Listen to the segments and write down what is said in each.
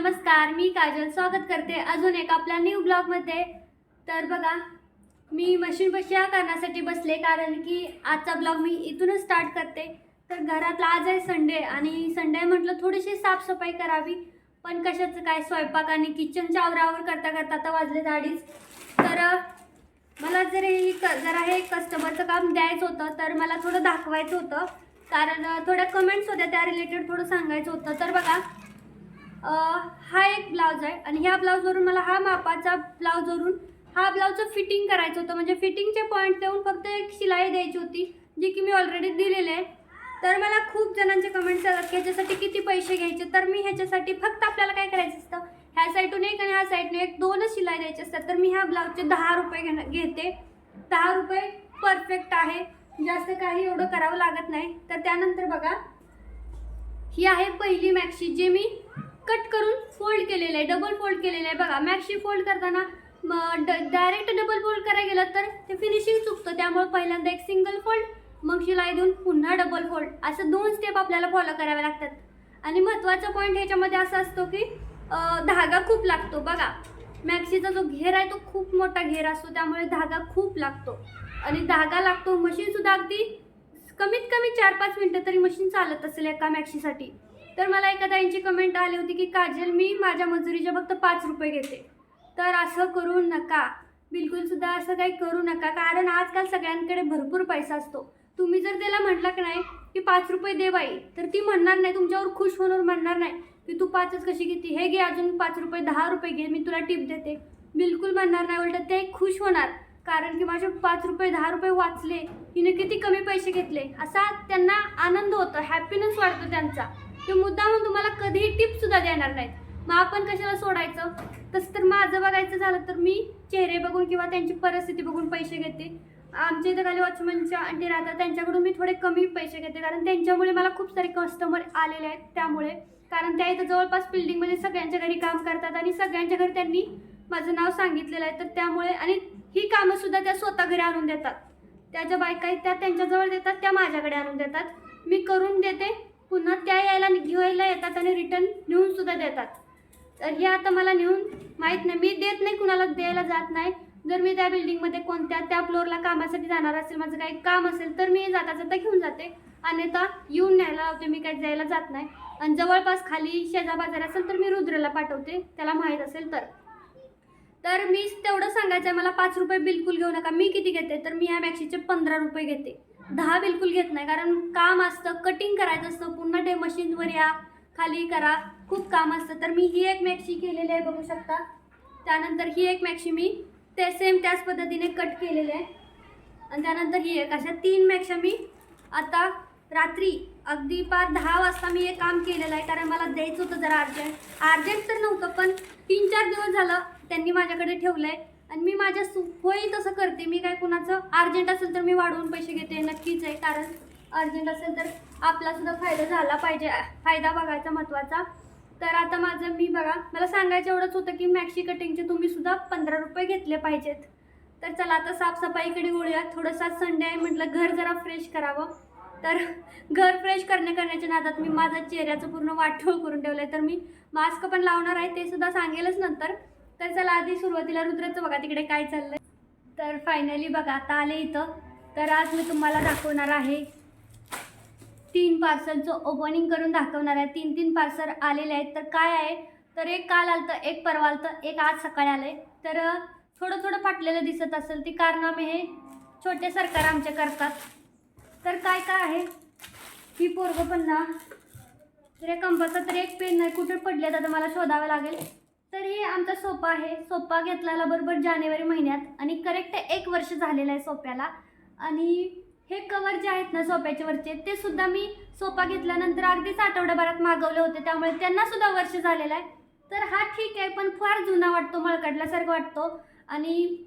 नमस्कार मी काजल. स्वागत करते अजून एक आपल्या न्यू ब्लॉगमध्ये तर बघा मी मशीन बशी करण्यासाठी बसले कारण की आजचा ब्लॉग मी इथूनच स्टार्ट करते. तर घरातला आज आहे संडे आणि संडे म्हटलं थोडीशी साफसफाई करावी. पण कशाचं काय स्वयंपाक आणि किचनच्या आवरावर करता करता आता वाजले दाढीच तर मला जर हे क जरा हे कस्टमरचं काम द्यायचं होतं तर मला थोडं दाखवायचं होतं. कारण थोड्या कमेंट्स होत्या त्या रिलेटेड थोडं सांगायचं होतं. तर बघा हा एक ब्लाऊज आहे आणि ह्या ब्लाऊजवरून मला हा मापाचा ब्लाऊजवरून हा ब्लाऊजचं फिटिंग करायचं होतं. म्हणजे फिटिंगचे पॉईंट देऊन फक्त एक शिलाई द्यायची होती जी की मी ऑलरेडी दिलेली आहे. तर मला खूप जणांचे कमेंट्स आतात की ह्याच्यासाठी किती पैसे घ्यायचे? तर मी ह्याच्यासाठी फक्त आपल्याला काय करायचं असतं? ह्या साईडून एक आणि ह्या साईडने एक दोनच शिलाई द्यायची असतात. तर मी ह्या ब्लाऊजचे दहा रुपये घेणं घेते. दहा रुपये परफेक्ट आहे. जास्त काही एवढं करावं लागत नाही. तर त्यानंतर बघा ही आहे पहिली मॅक्सी जे मी कट करून फोल्ड केलेलं आहे डबल फोल्ड केलेलं आहे. बघा मॅक्सी फोल्ड करताना डायरेक्ट डबल फोल्ड करायला गेलं तर ते फिनिशिंग चुकतं. त्यामुळे पहिल्यांदा एक सिंगल फोल्ड मग शिलाई देऊन पुन्हा डबल फोल्ड असं दोन स्टेप आपल्याला फॉलो करावे लागतात. आणि महत्त्वाचा पॉईंट ह्याच्यामध्ये असा असतो की धागा खूप लागतो. बघा मॅक्सीचा जो घेर आहे तो खूप मोठा घेर असतो. त्यामुळे धागा खूप लागतो. आणि धागा लागतो मशीनसुद्धा अगदी कमीत कमी चार पाच मिनटं तरी मशीन चालत असेल एका मॅक्सीसाठी तर मला एका ताईंची कमेंट आली होती की काजल मी माझ्या मजुरीचे फक्त पाच रुपये घेते. तर असं करू नका. बिलकुलसुद्धा असं काही करू नका. कारण आजकाल सगळ्यांकडे भरपूर पैसा असतो. तुम्ही जर त्याला म्हटलं की नाही की पाच रुपये दे बाई तर ती म्हणणार नाही. तुमच्यावर खुश होणार म्हणणार नाही की तू पाचच कशी घेते? हे घे अजून पाच रुपये दहा रुपये घे मी तुला टिप देते. बिलकुल म्हणणार नाही. उलट ते खुश होणार. कारण की माझे पाच रुपये दहा रुपये वाचले हिने किती कमी पैसे घेतले? असा त्यांना आनंद होतो. हॅपीनेस वाढतो त्यांचा. ते मुद्दामून तुम्हाला कधीही टिप सुद्धा देणार नाहीत. मग आपण कशाला सोडायचं? तसं तर माझं बघायचं झालं तर मी चेहरे बघून किंवा त्यांची परिस्थिती बघून पैसे घेते. आमच्या इथं खाली वॉचमनच्या आंटी राहतात त्यांच्याकडून मी थोडे कमी पैसे घेते. कारण त्यांच्यामुळे मला खूप सारे कस्टमर आलेले आहेत त्यामुळे. कारण त्या इथं जवळपास बिल्डिंगमध्ये सगळ्यांच्या घरी काम करतात आणि सगळ्यांच्या घरी त्यांनी माझं नाव सांगितलेलं आहे. तर त्यामुळे आणि ही कामंसुद्धा त्या स्वतः घरी आणून देतात. त्या ज्या बायका आहेत त्या त्यांच्याजवळ देतात त्या माझ्याकडे आणून देतात. मी करून देते. पुन्हा त्या यायला घेवायला येतात आणि रिटर्न नेऊन सुद्धा देतात. तर हे आता मला नेऊन माहीत नाही. मी देत नाही कुणाला द्यायला जात नाही. जर मी त्या बिल्डिंगमध्ये कोणत्या त्या फ्लोअरला कामासाठी जाणार असेल माझं काही काम असेल तर मी जाता जाता घेऊन जाते. अन्यथा येऊन न्यायला लावते मी काही जायला जात नाही. आणि जवळपास खाली शेजा बाजार असेल तर मी रुद्रला पाठवते. त्याला माहीत असेल तर. तर मी तेवढं सांगायचं आहे मला पाच रुपये बिलकुल घेऊ नका. मी किती घेते? तर मी ह्या मॅक्सीचे पंधरा रुपये घेते. दहा बिलकुल घेत नाही कारण काम असतं कटिंग करायचं असतं पुन्हा ते मशीनवर या खाली करा खूप काम असतं. तर मी ही एक मॅक्सी केलेली आहे बघू शकता. त्यानंतर ही एक मॅक्सी मी ते सेम त्याच पद्धतीने कट केलेले आहे. आणि त्यानंतर ही एक अशा तीन मॅक्शा मी आता रात्री अगदी पार दहा वाजता मी हे काम केलेलं आहे कारण मला द्यायचं होतं जरा अर्जंट अर्जंट तर नव्हतं पण तीन चार दिवस झालं त्यांनी माझ्याकडे ठेवलं आहे आणि मी माझ्या सु होईल तसं करते. मी काय कुणाचं अर्जंट असेल तर मी वाढवून पैसे घेते नक्कीच आहे. कारण अर्जंट असेल तर आपलासुद्धा फायदा झाला पाहिजे. फायदा बघायचा महत्त्वाचा. तर आता माझं मी बघा मला सांगायचं एवढंच होतं की मॅक्सी कटिंगचे तुम्ही सुद्धा पंधरा रुपये घेतले पाहिजेत. तर चला आता साफसफाईकडे वळूया थोडंसा संडे आहे म्हटलं घर जरा फ्रेश करावं. तर घर फ्रेश करण्या करण्याच्या नादात मी माझा चेहऱ्याचं पूर्ण वाटोळ करून ठेवलं आहे तर मी मास्क पण लावणार आहे ते सुद्धा सांगेलच नंतर. तर चला आधी सुरुवातीला रुद्रचं बघा तिकडे काय चाललंय. तर फायनली बघा आता आले इथं. तर आज मी तुम्हाला दाखवणार आहे. तीन पार्सलचं ओपनिंग करून दाखवणार आहे. तीन तीन पार्सल आलेले आहेत. तर काय आहे? तर एक काल आलं तर एक परवा आलं तर एक आज सकाळी आलं आहे तर थोडं थोडं फाटलेलं दिसत असेल ती कारनामे हे छोटे सरकार आमचे करतात. तर काय काय आहे? ही पोरगं पण ना तर या कंपाचा तर एक पेन नाही कुठे पडले तर मला शोधावं लागेल. तर हे आमचा सोपा आहे. सोपा घेतलेला बरोबर जानेवारी महिन्यात आणि करेक्ट एक वर्ष झालेलं आहे सोप्याला. आणि हे कवर जे आहेत ना सोप्याचे वरचे ते सुद्धा मी सोपा घेतल्यानंतर अगदीच आठवड्याभरात मागवले होते. त्यामुळे त्यांना सुद्धा वर्ष झालेलं आहे. तर हा ठीक आहे पण फार जुना वाटतो मळकडल्यासारखा वाटतो. आणि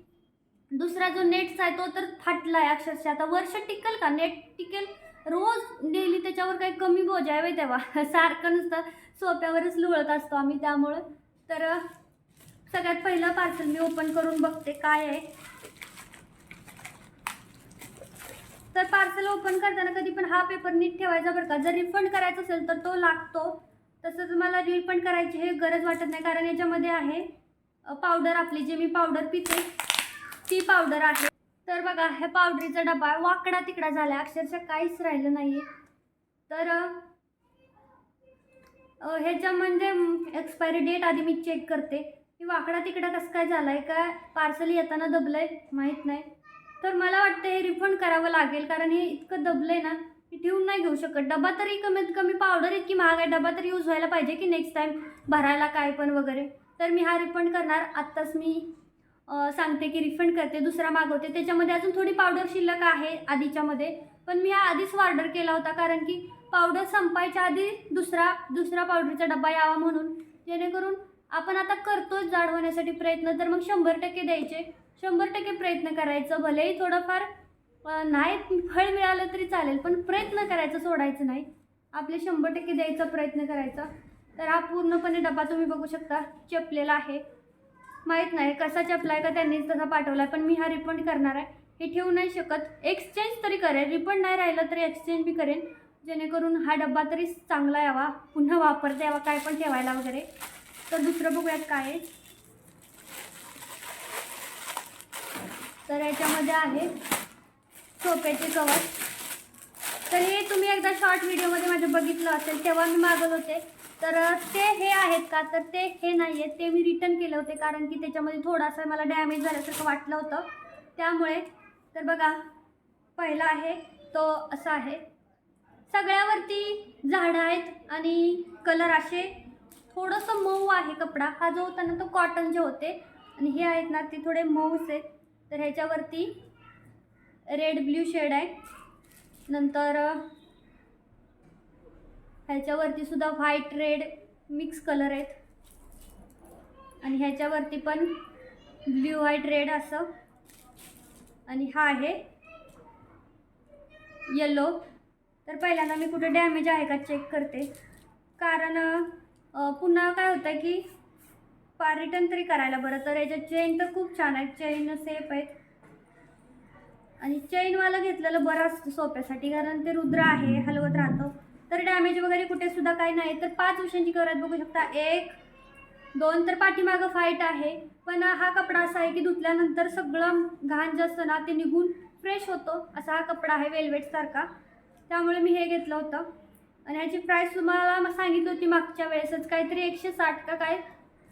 दुसरा जो नेटचा आहे तो तर फाटला आहे अक्षरशः. आता वर्ष टिकल का? नेट टिकेल? रोज डेली त्याच्यावर काही कमी बोजा आहे तेव्हा. सारखं नुसतं सोप्यावरच लुळत असतो आम्ही त्यामुळं. तर सगळ्यात पहिलं पार्सल मी ओपन करून बघते काय आहे. तर पार्सल ओपन करताना कधी पण हा पेपर नीट ठेवायचा बरं का. जर रिफंड करायचा असेल तर तो लागतो. तसंच मला रिफंड करायची हे गरज वाटत नाही कारण याच्यामध्ये आहे पावडर आपली जे मी पावडर पिते ती पावडर आहे. तर बघा ह्या पावडरीचा डबा वाकडा तिकडा झाला. अक्षरशः काहीच राहिलं नाही आहे तर ह्याच्या म्हणजे एक्सपायरी डेट आधी मी चेक करते. की वाकडा तिकडा कसं काय झाला आहे का पार्सल येताना दबलं आहे माहीत नाही. तर मला वाटतं हे रिफंड करावं लागेल कारण हे इतकं दबलं आहे ना की ठेवून नाही घेऊ शकत. डबा तरी कमीत कमी पावडर इतकी महाग आहे डबा तरी यूज व्हायला पाहिजे की नेक्स्ट टाईम भरायला काय पण वगैरे. तर मी हा रिफंड करणार. आत्ताच मी सांगते की रिफंड करते दुसरा मागवते. त्याच्यामध्ये अजून थोडी पावडर शिल्लक आहे आधीच्यामध्ये. पण मी हा आधीच ऑर्डर केला होता कारण की पावडर संपायच्या आधी दुसरा दुसरा पावडरचा डबा यावा म्हणून. जेणेकरून आपण आता करतोच जाड होण्यासाठी प्रयत्न तर मग शंभर टक्के द्यायचे. शंभर टक्के प्रयत्न करायचं भलेही थोडंफार नाही फळ मिळालं तरी चालेल पण प्रयत्न करायचं सोडायचं नाही. आपले शंभर टक्के द्यायचा प्रयत्न करायचा. तर हा पूर्णपणे डबा तुम्ही बघू शकता चपलेला आहे. माहीत नाही कसा चपला आहे का त्यांनीच तसा पाठवला आहे पण मी हा रिफंड करणार आहे. हे ठेवू नाही शकत. एक्सचेंज तरी करेन रिफंड नाही राहिलं तरी एक्सचेंज मी करेन. जेणेकरून हा डब्बा तरी चांगला यावा पुन्हा वापरता यावा काय पण ठेवायला वगैरे. तर दुसरं बघूयात काय आहे. तर याच्यामध्ये आहे सोप्याचे कवर तर हे तुम्ही एकदा शॉर्ट व्हिडिओमध्ये माझं बघितलं असेल तेव्हा मी मागत होते. तर ते हे आहेत का? तर ते हे नाही आहेत ते मी रिटर्न केले होते कारण की त्याच्यामध्ये थोडासा मला डॅमेज झाल्यासारखं वाटलं होतं. त्यामुळे तर बघा पहिला आहे तो असा आहे. सगळ्यावरती झाडं आहेत आणि कलर असे थोडंसं मऊ आहे कपडा. हा जो होता ना तो कॉटनचे होते. आणि हे आहेत ना ते थोडे मऊच आहेत. तर ह्याच्यावरती रेड ब्ल्यू शेड आहे. नंतर ह्याच्यावरती सुद्धा व्हाईट रेड मिक्स कलर आहेत. आणि ह्याच्यावरती पण ब्ल्यू व्हाईट रेड असं. आणि हा आहे येलो तर पहिल्यांदा मी कुठे डॅमेज आहे का चेक करते. कारण पुन्हा काय होतं की पार रिटर्न तरी करायला बरं तर याच्या चेन तर खूप छान आहेत चेन सेफ आहेत. आणि चेनवाला घेतलेलं बरं असतं सोप्यासाठी कारण ते रुद्र आहे हलवत राहतं. तर डॅमेज वगैरे कुठे सुद्धा काही नाही. तर पाच उशांची करत बघू शकता. एक दोन तर पाठीमागं फाईट आहे. पण हा कपडा असा आहे की धुतल्यानंतर सगळं घाण जे असतं ना ते निघून फ्रेश होतो. असा हा कपडा आहे वेलवेटसारखा त्यामुळे मी हे घेतलं होतं. आणि ह्याची प्राईस तुम्हाला सांगितली होती मागच्या वेळेसच. काहीतरी एकशे साठ का काय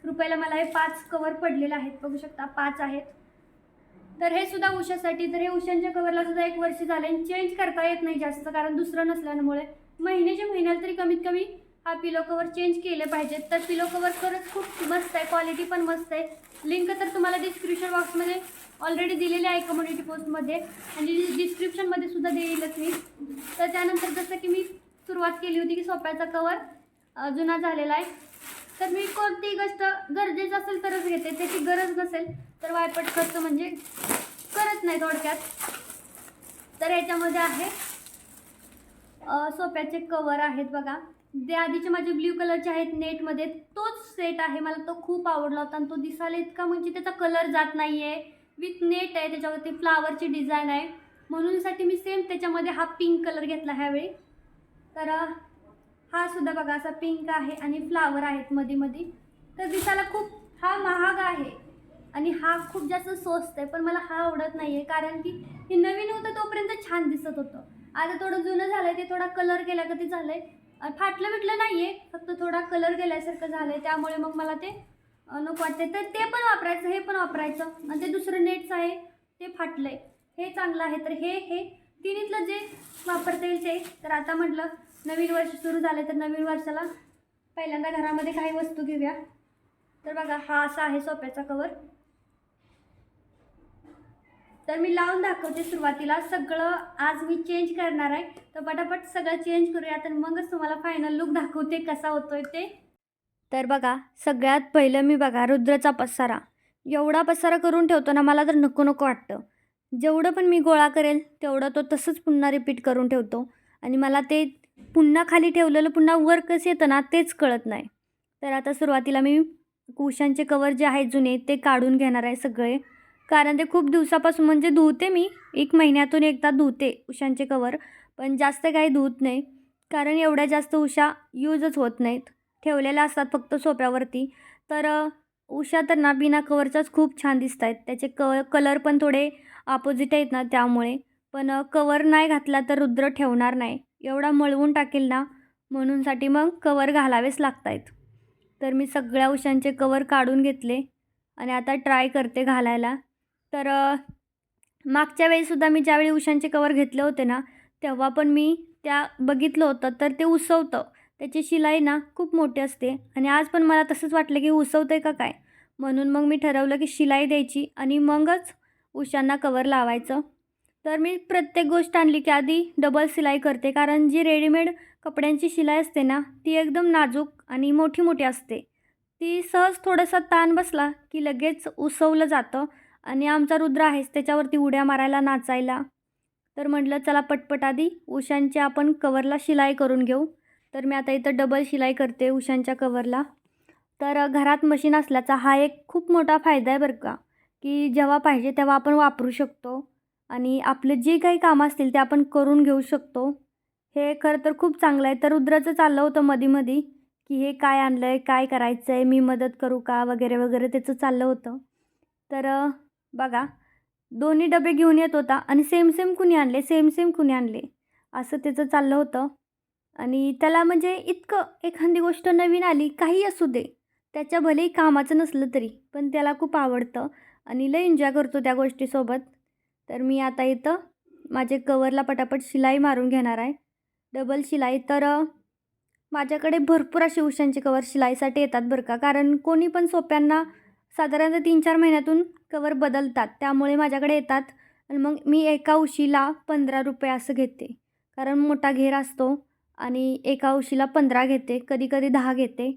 रुपयाला मला हे पाच कवर पडलेले आहेत. बघू शकता पाच आहेत. तर हे सुद्धा उशासाठी तर हे उशांच्या कवरला सुद्धा एक वर्ष झाले आणि चेंज करता येत नाही जास्त कारण दुसरं नसल्यामुळे. महिन्याच्या महिन्याला तरी कमीत कमी हा पिलो कवर चेंज केले पाहिजेत. तर पिलो कवर खरंच खूप मस्त आहे क्वालिटी पण मस्त आहे. लिंक तर तुम्हाला डिस्क्रिप्शन बॉक्समध्ये ऑलरेडी दिलेली आहे कम्युनिटी पोस्टमध्ये आणि डिस्क्रिप्शनमध्ये सुद्धा देईलच मी तर त्यानंतर जसं की मी सुरुवात केली होती की सोप्याचा कवर जुना झालेला आहे. तर मी कोणतीही गोष्ट गरजेचं असेल तरच घेते. त्याची गरज नसेल तर वायपट खर्च म्हणजे करत नाही थोडक्यात. तर याच्यामध्ये आहे सोप्याचे कवर आहेत बघा. जे आधीचे माझे ब्ल्यू कलरचे आहेत नेटमध्ये तोच सेट आहे. मला तो खूप आवडला होता आणि तो दिसायला इतका म्हणजे त्याचा कलर जात नाही आहे विथ नेट आहे त्याच्यावरती फ्लावरची डिझाईन आहे. म्हणूनसाठी मी सेम त्याच्यामध्ये हा पिंक कलर घेतला ह्यावेळी तर हा सुद्धा बघा असा पिंक आहे आणि फ्लावर आहेत मध्ये मध्ये तर दिसायला खूप हा महाग आहे. आणि हा खूप जास्त स्वस्त आहे पण मला हा आवडत नाही आहे कारण की हे नवीन होतं तोपर्यंत छान दिसत होतं. आता थोडं जुनं झालं आहे ते थोडा कलर गेला कधी झालं आहे फाटलं बिटलं नाही आहे फक्त थोडा कलर गेल्यासारखं झालं आहे त्यामुळे मग मला ते नको वाटते तर ते पण वापरायचं हे पण वापरायचं. आणि ते दुसरं नेटचं आहे ते फाटलं आहे हे चांगलं आहे. तर हे हे तिन्हीतलं जे वापरता येईल ते. तर आता म्हटलं नवीन वर्ष सुरू झालं तर नवीन वर्षाला पहिल्यांदा घरामध्ये काही वस्तू घेऊया. तर बघा हा असा आहे सोप्याचा कवर तर मी लावून दाखवते सुरुवातीला. सगळं आज मी चेंज करणार आहे. तर पटापट सगळं चेंज करूया. तर मगच तुम्हाला फायनल लुक दाखवते कसा होतोय ते. तर बघा सगळ्यात पहिलं मी बघा रुद्रचा पसारा. एवढा पसारा करून ठेवतो ना मला तर नको नको वाटतं. जेवढं पण मी गोळा करेल तेवढं तो तसंच पुन्हा रिपीट करून ठेवतो. आणि मला ते पुन्हा खाली ठेवलेलं पुन्हा वर कसं येतं ना तेच कळत नाही. तर आता सुरुवातीला मी कुशांचे कवर जे आहेत जुने ते काढून घेणार आहे सगळे. कारण ते खूप दिवसापासून म्हणजे धुते मी एक महिन्यातून एकदा धुते उशांचे कवर पण जास्त काही धुत नाही. कारण एवढ्या जास्त उशा यूजच होत नाहीत. ठेवलेल्या असतात फक्त सोप्यावरती. तर उषा तर ना बिना कवरच्याच खूप छान दिसत आहेत त्याचे क कलर पण थोडे अपोजिट आहेत ना त्यामुळे. पण कवर नाही घातला तर रुद्र ठेवणार नाही. एवढा मळवून टाकेल ना म्हणूनसाठी मग कवर घालावेच लागत आहेत तर मी सगळ्या उशांचे कवर काढून घेतले आणि आता ट्राय करते घालायला. तर मागच्या वेळीसुद्धा मी ज्यावेळी उशांचे कवर घेतले होते ना तेव्हा पण मी त्या बघितलं होतं तर ते उसवतं त्याची शिलाई ना खूप मोठी असते आणि आज पण मला तसंच वाटलं की उसवतं आहे का काय? म्हणून मग मी ठरवलं की शिलाई द्यायची आणि मगच उशांना कवर लावायचं. तर मी प्रत्येक गोष्ट आणली की आधी डबल शिलाई करते कारण जी रेडीमेड कपड्यांची शिलाई असते ना ती एकदम नाजूक आणि मोठी मोठी असते. ती सहज थोडासा ताण बसला की लगेच उसवलं जातं आणि आमचा रुद्र आहेच त्याच्यावरती उड्या मारायला नाचायला. तर म्हटलं चला पटपट आधी उशांची आपण कवरला शिलाई करून घेऊ. तर मी आता इथं डबल शिलाई करते उशांच्या कवरला तर घरात मशीन असल्याचा हा एक खूप मोठा फायदा आहे बरं का की जेव्हा पाहिजे तेव्हा आपण वापरू शकतो आणि आपले जे काही कामं असतील ते आपण करून घेऊ शकतो. हे खरं तर खूप चांगलं आहे. तर रुद्राचं चाललं होतं मधी की हे काय आणलं आहे काय करायचं आहे मी मदत करू का वगैरे वगैरे त्याचं चाललं होतं. तर बघा दोन्ही डबे घेऊन येत होता आणि सेम सेम कुणी आणले सेम सेम कुणी आणले असं त्याचं चाललं होतं. आणि त्याला म्हणजे इतकं एखादी गोष्ट नवीन आली काही असू दे. त्याच्या भलेही कामाचं नसलं तरी पण त्याला खूप आवडतं आणि लय एन्जॉय करतो त्या गोष्टीसोबत. तर मी आता इथं माझे कवरला पटापट शिलाई मारून घेणार आहे. डबल शिलाई तर माझ्याकडे भरपूर असे उशांचे कवर शिलाईसाठी येतात बरं का. कारण कोणी पण सोप्यांना साधारणतः तीन चार महिन्यातून कवर बदलतात. त्यामुळे माझ्याकडे येतात. आणि मग मी एका उशीला पंधरा रुपये असं घेते. कारण मोठा घेर असतो. आणि एका उशीला पंधरा घेते कधी कधी दहा घेते.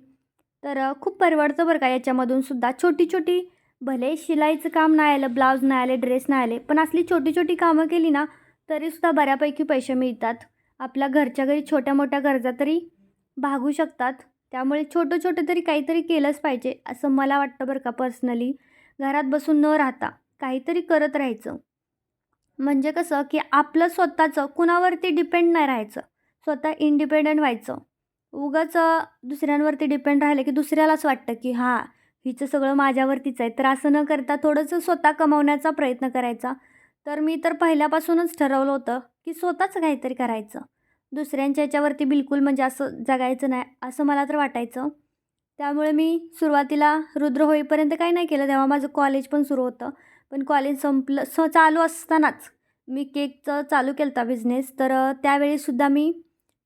तर खूप परवडतं बरं का याच्यामधून सुद्धा. छोटी छोटी भले शिलाईचं काम नाही आलं ब्लाऊज नाही आले ड्रेस नाही आले पण असली छोटी छोटी कामं केली ना तरीसुद्धा बऱ्यापैकी पैसे मिळतात. आपल्या घरच्या घरी छोट्या मोठ्या गरजा तरी भागू शकतात. त्यामुळे छोटं छोटं तरी काहीतरी केलंच पाहिजे असं मला वाटतं बरं का पर्सनली. घरात बसून न राहता काहीतरी करत राहायचं. म्हणजे कसं की आपलं स्वतःचं कुणावरती डिपेंड नाही राहायचं. स्वतः इंडिपेंडंट व्हायचं. उगाच दुसऱ्यांवरती डिपेंड राहिलं की दुसऱ्यालाच वाटतं की हां हिचं सगळं माझ्यावरतीच आहे. तर असं न करता थोडंसं स्वतः कमवण्याचा प्रयत्न करायचा. तर मी तर पहिल्यापासूनच ठरवलं होतं की स्वतःच काहीतरी करायचं. दुसऱ्यांच्या याच्यावरती बिलकुल म्हणजे असं जगायचं नाही असं मला तर वाटायचं. त्यामुळे मी सुरुवातीला रुद्र होईपर्यंत काही नाही केलं. तेव्हा माझं कॉलेज पण सुरू होतं. पण कॉलेज संपलं स चालू असतानाच मी केकचं चालू केलं होता बिझनेस तर त्यावेळीसुद्धा मी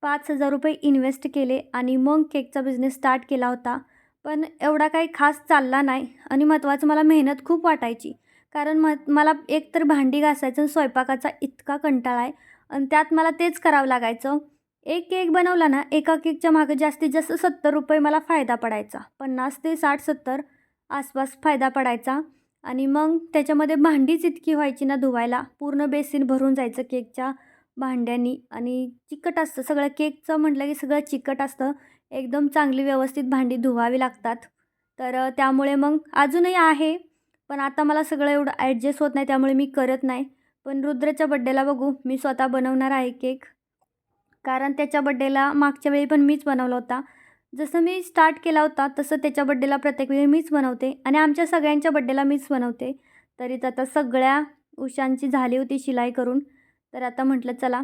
पाच हजार रुपये इन्व्हेस्ट केले आणि मग केकचा बिझनेस स्टार्ट केला होता. पण एवढा काही खास चालला नाही आणि महत्त्वाचं मला मेहनत खूप वाटायची. कारण म मला एक तर भांडी घासायचं आणि स्वयंपाकाचा इतका कंटाळा आहे आणि त्यात मला तेच करावं लागायचं. एक केक बनवला ना एका केकच्या मागं जास्तीत जास्त सत्तर रुपये मला फायदा पडायचा. पन्नास ते साठ सत्तर आसपास फायदा पडायचा. आणि मग त्याच्यामध्ये भांडीच इतकी व्हायची ना धुवायला. पूर्ण बेसिन भरून जायचं केकच्या. भांड्यांनी आणि चिकट असतं. सगळं केकचं म्हटलं की सगळं चिकट असतं. एकदम चांगली व्यवस्थित भांडी धुवावी लागतात. तर त्यामुळे मग अजूनही आहे. पण आता मला सगळं एवढं ॲडजस्ट होत नाही त्यामुळे मी करत नाही. पण रुद्रच्या बड्डेला बघू. मी स्वतः बनवणार आहे केक. कारण त्याच्या बड्डेला मागच्या वेळी पण मीच बनवला होता. जसं मी स्टार्ट केला होता तसं त्याच्या बड्डेला प्रत्येक वेळी मीच बनवते. आणि आमच्या सगळ्यांच्या बड्डेला मीच बनवते. तरीच आता सगळ्या उशांची झाली होती शिलाई करून. तर आता म्हटलं चला.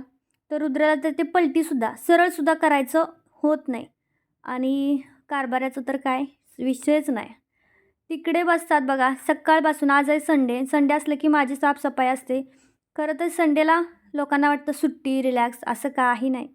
तर रुद्राला तर ते पलटीसुद्धा सरळसुद्धा करायचं होत नाही. आणि कारभाराचं तर काय? विषयच नाही. तिकडे बसतात बघा सकाळपासून आज आहे संडे. संडे असलं की माझी साफसफाई असते. खरं तर संडेला लोकांना वाटतं सुट्टी रिलॅक्स असं काही नाही.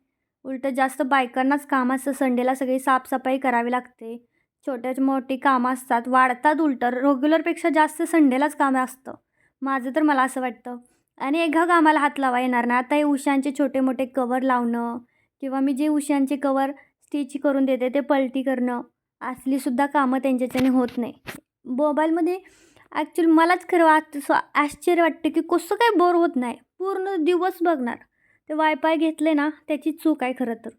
उलटं जास्त बायकांनाच काम असतं. संडेला सगळी साफसफाई करावी लागते. छोट्या मोठी कामं असतात. वाढतात उलटं. रेग्युलरपेक्षा जास्त संडेलाच कामं असतं. माझं तर मला असं वाटतं. आणि एका कामाला हात लावा येणार नाही आता हे उशांचे छोटे मोठे कवर लावणं किंवा मी जे उशांचे कवर स्टिच करून देते ते पलटी करणं असलीसुद्धा कामं त्यांच्याच्याने होत नाही. मोबाईलमध्ये ॲक्च्युली मलाच खरं वाट आश्चर्य वाटतं की कसं काय बोर होत नाही. पूर्ण दिवस बघणार. ते वायफाय घेतले ना त्याची चूक आहे खरं तर.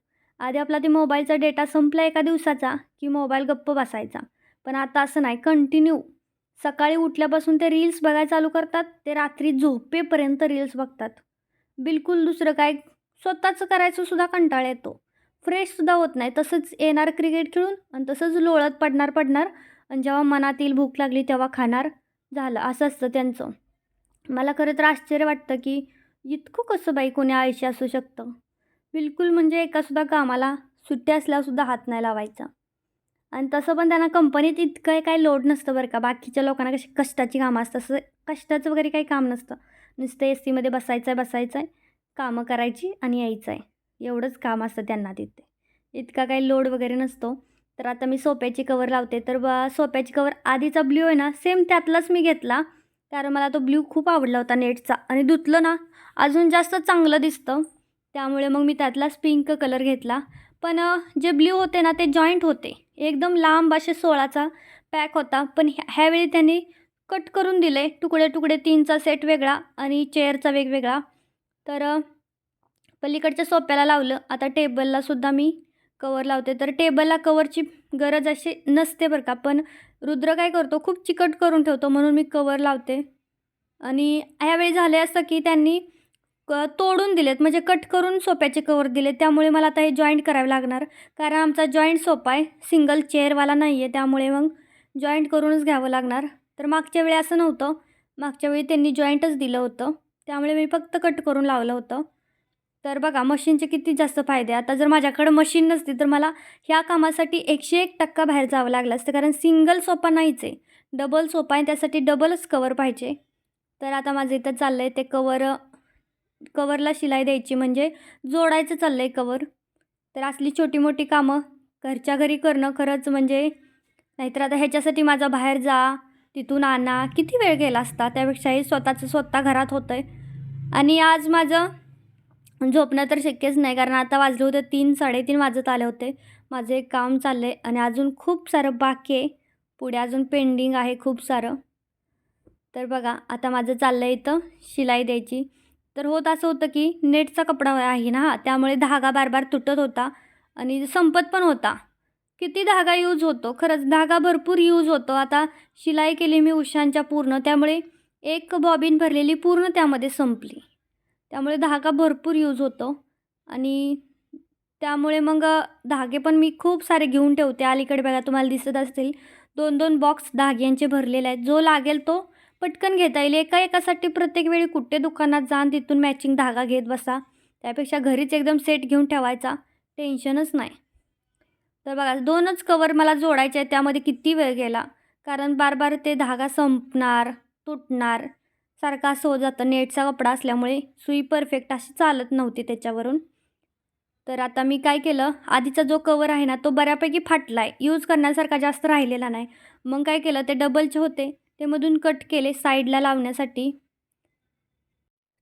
आधी आपला ते मोबाईलचा डेटा संपला एका दिवसाचा की मोबाईल गप्प बसायचा. पण आता असं नाही कंटिन्यू सकाळी उठल्यापासून ते रील्स बघायला चालू करतात ते रात्री झोपेपर्यंत रील्स बघतात. बिलकुल दुसरं काय स्वतःचं करायचं सुद्धा कंटाळा येतो. फ्रेशसुद्धा होत नाही तसंच येणार क्रिकेट खेळून आणि तसंच लोळत पडणार पडणार आणि जेव्हा मनात येईल भूक लागली तेव्हा खाणार झालं असं असतं त्यांचं. मला खरं तर आश्चर्य वाटतं की इतकं कसं बाई कोणी आळशी असू शकतं? बिलकुल म्हणजे एकासुद्धा कामाला सुट्ट्या असल्यासुद्धा हात नाही लावायचा. आणि तसं पण त्यांना कंपनीत इतकं काही लोड नसतं बरं का. बाकीच्या लोकांना कशी कष्टाची कामं असतं असं कष्टाचं वगैरे काही काम नसतं. नुसतं ए सीमध्ये बसायचं आहे बसायचं आहे कामं करायची आणि यायचं आहे एवढंच काम असतं त्यांना तिथे. इतका काही लोड वगैरे नसतो. तर आता मी सोप्याची कवर लावते. तर बा सोप्याची कवर आधीचा ब्ल्यू आहे ना सेम त्यातलाच मी घेतला. कारण मला तो ब्ल्यू खूप आवडला होता नेटचा. आणि धुतलं ना अजून जास्त चांगलं दिसतं. त्यामुळे मग मी त्यातलाच पिंक कलर घेतला. पण जे ब्ल्यू होते ना ते जॉईंट होते. एकदम लांब असे सोळाचा पॅक होता. पण ह्या- ह्यावेळी त्यांनी कट करून दिले. तुकडे तुकडे तीनचा सेट वेगळा आणि चेअरचा वेगवेगळा. तर पलीकडच्या सोप्याला लावलं. आता टेबलला सुद्धा मी कवर लावते. तर टेबलला कवरची गरज अशी नसते बरं का. पण रुद्र काय करतो? खूप चिकट करून ठेवतो म्हणून मी कवर लावते. आणि ह्यावेळी झाले असतं की त्यांनी क तोडून दिलेत. म्हणजे कट करून सोप्याचे कवर दिले त्यामुळे मला आता हे जॉईंट करावे लागणार. कारण आमचा जॉईंट सोपा आहे. सिंगल चेअरवाला नाही आहे त्यामुळे मग जॉईंट करूनच घ्यावं लागणार. तर मागच्या वेळी असं नव्हतं. मागच्या वेळी त्यांनी जॉईंटच दिलं होतं. त्यामुळे मी फक्त कट करून लावलं होतं. तर बघा मशीनचे किती जास्त फायदे आता जर माझ्याकडं मशीन नसती तर मला ह्या कामासाठी एकशे एक टक्का बाहेर जावं लागलं असतं. कारण सिंगल सोपा नाहीच आहे. डबल सोपा आहे. त्यासाठी डबलच कवर पाहिजे. तर आता माझं इथं चाललं आहे ते कवर कवरला शिलाई द्यायची म्हणजे जोडायचं चाललं आहे कवर. तर असली छोटी मोठी कामं घरच्या घरी करणं खरंच म्हणजे नाहीतर आता ह्याच्यासाठी माझा बाहेर जा तिथून आणा. किती वेळ गेला असता त्यापेक्षाही स्वतःचं स्वतः घरात होतं आहे आणि आज माझं झोपणं तर शक्यच नाही कारण आता वाजले होते तीन साडेतीन वाजत आले होते. माझं एक काम चाललं आहे आणि अजून खूप सारं बाकी आहे. पुढे अजून पेंडिंग आहे खूप सारं. तर बघा आता माझं चाललं आहे इथं शिलाई द्यायची. तर होत असं होतं की नेटचा कपडा आहे ना हा त्यामुळे धागा बार बार तुटत होता आणि संपत पण होता. किती धागा यूज होतो? खरंच धागा भरपूर यूज होतो. आता शिलाई केली मी उशांच्या पूर्ण त्यामुळे एक बॉबिन भरलेली पूर्ण त्यामध्ये संपली. त्यामुळे धागा भरपूर यूज होतो आणि त्यामुळे मग धागे पण मी खूप सारे घेऊन ठेवते. अलीकडे बघा तुम्हाला दिसत असतील दोन दोन बॉक्स धाग्यांचे भरलेले आहेत. जो लागेल तो पटकन घेता येईल. एका एकासाठी प्रत्येक वेळी कुठे दुकानात जाण तिथून मॅचिंग धागा घेत बसा. त्यापेक्षा घरीच एकदम सेट घेऊन ठेवायचा टेन्शनच नाही. तर बघा दोनच कवर मला जोडायचे आहेत. त्यामध्ये किती वेळ गेला? कारण बार बार ते धागा संपणार तुटणार सारखा असं होत जातं. नेटचा कपडा असल्यामुळे सुई परफेक्ट अशी चालत नव्हती त्याच्यावरून. तर आता मी काय केलं? आधीचा जो कवर आहे ना तो बऱ्यापैकी फाटला आहे यूज करण्यासारखा जास्त राहिलेला नाही. मग काय केलं? ते डबलचे होते. ते मधून कट केले साईडला लावण्यासाठी.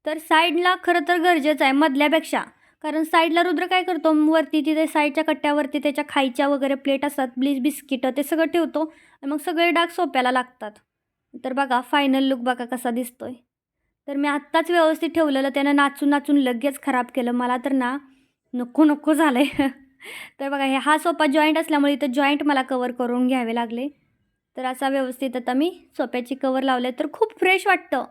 तर साईडला खरं तर गरजेचं आहे मधल्यापेक्षा. कारण साईडला रुद्र काय करतो? वरती तिथे साईडच्या कट्ट्यावरती त्याच्या खायच्या वगैरे प्लेट असतात ब्लीज बिस्किटं ते सगळं ठेवतो आणि मग सगळे डाग सोप्याला लागतात. तर बघा फायनल लुक बघा कसा दिसतोय. तर मी आत्ताच व्यवस्थित ठेवलेलं त्यानं नाचून नाचून लगेच खराब केलं. मला तर ना नको नको झालं आहे तर बघा हे हा सोपा जॉईंट असल्यामुळे इथं जॉईंट मला कवर करून घ्यावे लागले. तर असा व्यवस्थित आता मी सोप्याची कवर लावले तर खूप फ्रेश वाटतं.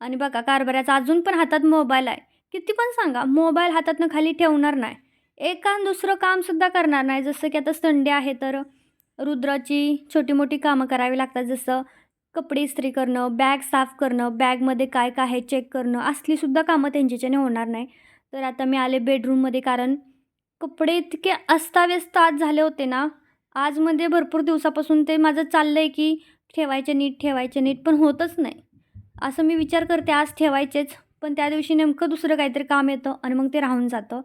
आणि बघा कारभाराचा अजून पण हातात मोबाईल आहे. किती पण सांगा मोबाईल हातातनं खाली ठेवणार नाही. एक काम दुसरं कामसुद्धा करणार नाही. जसं की आता संडे आहे तर रुद्राची छोटी मोठी कामं करावी लागतात. जसं कपडे इस्त्री करणं बॅग साफ करणं बॅगमध्ये काय काय आहे चेक करणं असलीसुद्धा कामं त्यांच्याच्याने होणार नाही. तर आता मी आले बेडरूममध्ये कारण कपडे इतके अस्ताव्यस्त आज झाले होते ना आजमध्ये भरपूर दिवसापासून ते माझं चाललं आहे की ठेवायचे नीट ठेवायचे नीट पण होतच नाही. असं मी विचार करते आज ठेवायचेच पण त्या दिवशी नेमकं दुसरं काहीतरी काम येतं आणि मग ते राहून जातं.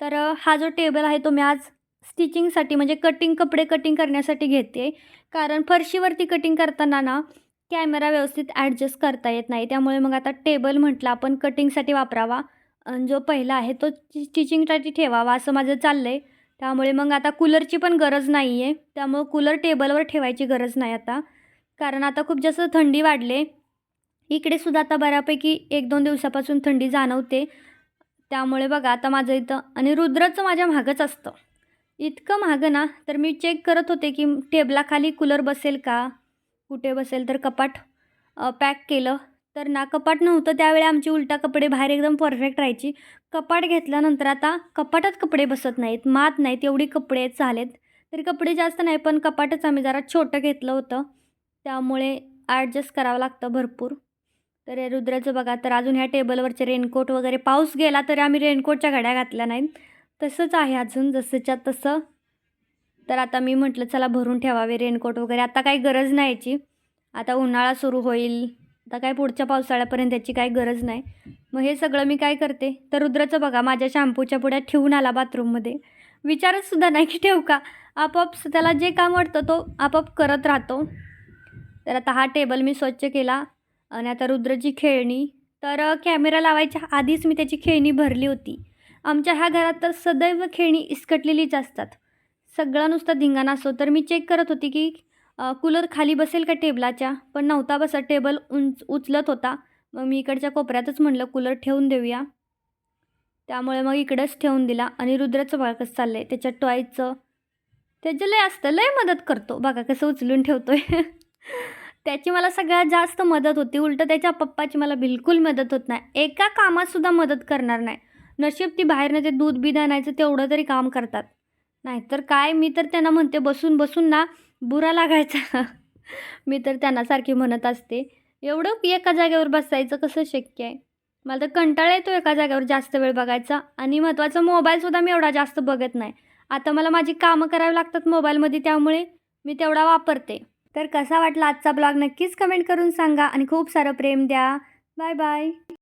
तर हा जो टेबल आहे तो मी आज स्टिचिंगसाठी म्हणजे कटिंग कपडे कटिंग करण्यासाठी घेते. कारण फरशीवरती कटिंग करताना ना कॅमेरा व्यवस्थित ॲडजस्ट करता येत नाही. त्यामुळे मग आता टेबल म्हटलं आपण कटिंगसाठी वापरावा. आणि जो पहिला आहे तो स्टिचिंगसाठी ठेवावा असं माझं चाललं आहे त्यामुळे मग आता कूलरची पण गरज नाही आहे त्यामुळं कूलर टेबलवर ठेवायची गरज नाही आता. कारण आता खूप जास्त थंडी वाढले. इकडे सुद्धा आता बऱ्यापैकी एक दोन दिवसापासून थंडी जाणवते. त्यामुळे बघा आता माझं इथं आणि रुद्रचं माझ्या मागच असतं. इतकं महागं ना तर मी चेक करत होते की टेबलाखाली कूलर बसेल का? कुठे बसेल तर कपाट पॅक केलं. तर ना कपाट नव्हतं त्यावेळी आमची उलटा कपडे बाहेर एकदम परफेक्ट राहायची. कपाट घेतल्यानंतर आता कपाटात कपडे बसत नाहीत मात नाहीत एवढी कपडे झालेत. तरी कपडे जास्त नाही पण कपाटच आम्ही जरा छोटं घेतलं होतं. त्यामुळे ॲडजस्ट करावं लागतं भरपूर. तर रुद्राचं बघा तर अजून ह्या टेबलवरचे रेनकोट वगैरे पाऊस गेला तरी आम्ही रेनकोटच्या घड्या घातल्या नाहीत. तसंच आहे अजून जसंच्या तसं. तर आता मी म्हटलं चला भरून ठेवावे रेनकोट वगैरे. आता काही गरज नाहीची. आता उन्हाळा सुरू होईल. आता काय पुढच्या पावसाळ्यापर्यंत याची काही गरज नाही. मग हे सगळं मी काय करते? तर रुद्राचं बघा माझ्या शॅम्पूच्या पुढ्या ठेवून आला बाथरूममध्ये. विचारतसुद्धा नाही की ठेवू का? आपोआप त्याला जे काम वाटतं तो आपोआप करत राहतो. तर आता हा टेबल मी स्वच्छ केला आणि आता रुद्रची खेळणी. तर कॅमेरा लावायच्या आधीच मी त्याची खेळणी भरली होती. आमच्या ह्या घरात तर सदैव खेळणी इसकटलेलीच असतात. सगळा नुसता धिंगाणा असतो. तर मी चेक करत होती की कूलर खाली बसेल का टेबलाच्या? पण नव्हता बसत. टेबल उंच उचलत होता. मग मी इकडच्या कोपऱ्यातच म्हणलं कूलर ठेवून देऊया. त्यामुळे मग इकडंच ठेवून दिला आणि रुद्राचं बघा कसं चाललं आहे त्याच्या टॉयचं त्याचं लय असतं लय मदत करतो. बघा कसं उचलून ठेवतो आहे त्याची मला सगळ्यात जास्त मदत होती. उलटं त्याच्या पप्पाची मला बिलकुल मदत होत नाही. एका कामातसुद्धा मदत करणार नाही. नशीब ती बाहेरनं ते दूध बीध आणायचं तेवढं तरी काम करतात. नाहीतर काय? मी तर त्यांना म्हणते बसून बसून ना बुरा लागायचा. मी तर त्यांना सारखी म्हणत असते एवढं एका जागेवर बसायचं कसं शक्य आहे? मला तर कंटाळा येतो एका जागेवर जास्त वेळ बघायचा आणि महत्त्वाचं मोबाईलसुद्धा मी एवढा जास्त बघत नाही. आता मला माझी कामं करावी लागतात मोबाईलमध्ये त्यामुळे मी तेवढा वापरते. तर कसा वाटला आजचा ब्लॉग नक्कीच कमेंट करून सांगा आणि खूप सारं प्रेम द्या. Bye bye.